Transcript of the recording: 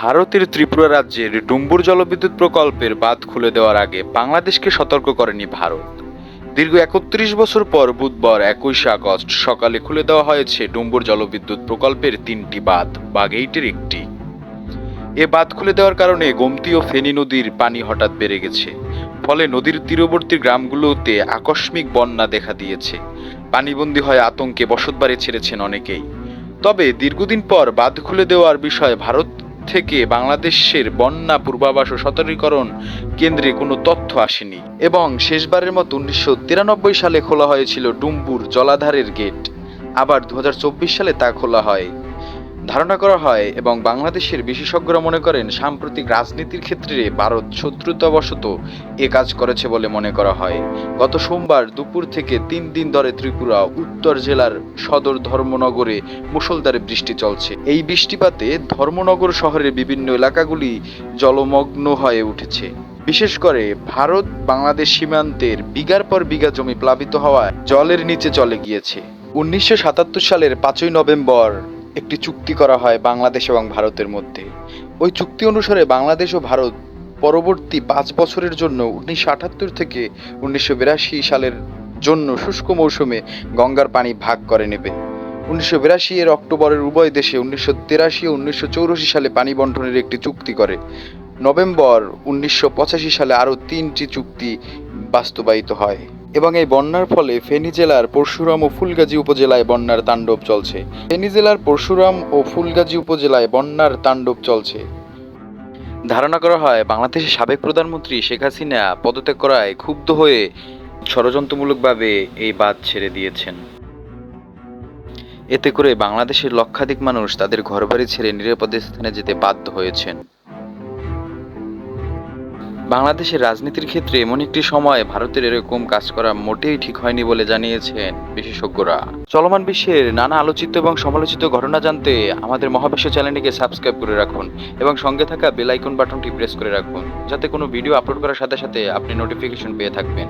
ভারতের ত্রিপুরা রাজ্যের ডুম্বুর জলবিদ্যুৎ প্রকল্পের বাঁধ খুলে দেওয়ার আগে বাংলাদেশকে সতর্ক করেনি ভারত। দীর্ঘ একত্রিশ বছর পর বুধবার একুশে আগস্ট সকালে খুলে দেওয়া হয়েছে ডুম্বুর জলবিদ্যুৎ প্রকল্পের তিনটি বাঁধ বাগেইটের একটি। এ বাঁধ খুলে দেওয়ার কারণে গোমতী ও ফেনী নদীর পানি হঠাৎ বেড়ে গেছে। ফলে নদীর তীরবর্তী গ্রামগুলোতে আকস্মিক বন্যা দেখা দিয়েছে। পানিবন্দী হয় আতঙ্কে বসতবাড়ি ছেড়েছেন অনেকেই। তবে দীর্ঘদিন পর বাঁধ খুলে দেওয়ার বিষয়ে ভারত থেকে বাংলাদেশের বন্যা পূর্বাভাস ও সতর্কীকরণ কেন্দ্রে কোনো তথ্য আসেনি এবং শেষবারের মতো উনিশশো তিরানব্বই সালে খোলা হয়েছিল ডুম্বুর জলাধারের গেট। আবার দু হাজার চব্বিশ সালে তা খোলা হয়। ধারণা করা হয় এবং বাংলাদেশের বিশেষজ্ঞরা মনে করেন সাম্প্রতিক রাজনীতির ক্ষেত্রে ভারত শত্রুতাবশত এ কাজ করেছে বলে মনে করা হয়। গত সোমবার দুপুর থেকে তিন দিন ধরে ত্রিপুরা, উত্তর জেলার সদর ধর্মনগরে মুষলধারে বৃষ্টি চলছে। এই বৃষ্টিপাতে ধর্মনগর শহরের বিভিন্ন এলাকাগুলি জলমগ্ন হয়ে উঠেছে। বিশেষ করে ভারত, বাংলাদেশ সীমান্তের বিঘার পর বিঘা জমি প্লাবিত হওয়ায় জলের নিচে চলে গিয়েছে। উনিশশো সাতাত্তর সালের পাঁচই নভেম্বর একটি চুক্তি করা হয় বাংলাদেশ এবং ভারতের মধ্যে। ওই চুক্তি অনুসারে বাংলাদেশ ও ভারত পরবর্তী পাঁচ বছরের জন্য উনিশশো আটাত্তর থেকে উনিশশো বিরাশি সালের জন্য শুষ্ক মৌসুমে গঙ্গার পানি ভাগ করে নেবে। উনিশশো বিরাশি এর অক্টোবরের উভয় দেশে উনিশশো তিরাশি ও উনিশশো চৌরাশি সালে পানি বন্টনের একটি চুক্তি করে। নভেম্বর উনিশশো পঁচাশি সালে আরও তিনটি চুক্তি বাস্তবায়িত হয়। এবং এই বন্যার ফলে ফেনী জেলার পরশুরাম ও ফুলগাজী উপজেলায় বন্যার তাণ্ডব চলছে। ফেনী জেলার পরশুরাম ও ফুলগাজী উপজেলায় বন্যার তাণ্ডব চলছে। ধারণা করা হয়, বাংলাদেশের সাবেক প্রধানমন্ত্রী শেখ হাসিনা পদত্যাগ করায় ক্ষুব্ধ হয়ে ষড়যন্ত্রমূলকভাবে এই বাঁধ ছেড়ে দিয়েছেন। এতে করে বাংলাদেশের লক্ষাধিক মানুষ তাদের ঘরবাড়ি ছেড়ে নিরাপদ স্থানে যেতে বাধ্য হয়েছেন। বাংলাদেশের রাজনীতির ক্ষেত্রে এমন একটি সময় ভারতের এরকম কাজ করা মোটেই ঠিক হয়নি বলে জানিয়েছেন বিশেষজ্ঞরা। চলমান বিশ্বের নানা আলোচিত এবং সমালোচিত ঘটনা জানতে আমাদের মহাবিশ্ব চ্যানেলটিকে সাবস্ক্রাইব করে রাখুন এবং সঙ্গে থাকা বেলাইকন বাটনটি প্রেস করে রাখুন, যাতে কোনো ভিডিও আপলোড করার সাথে সাথে আপনি নোটিফিকেশন পেয়ে থাকবেন।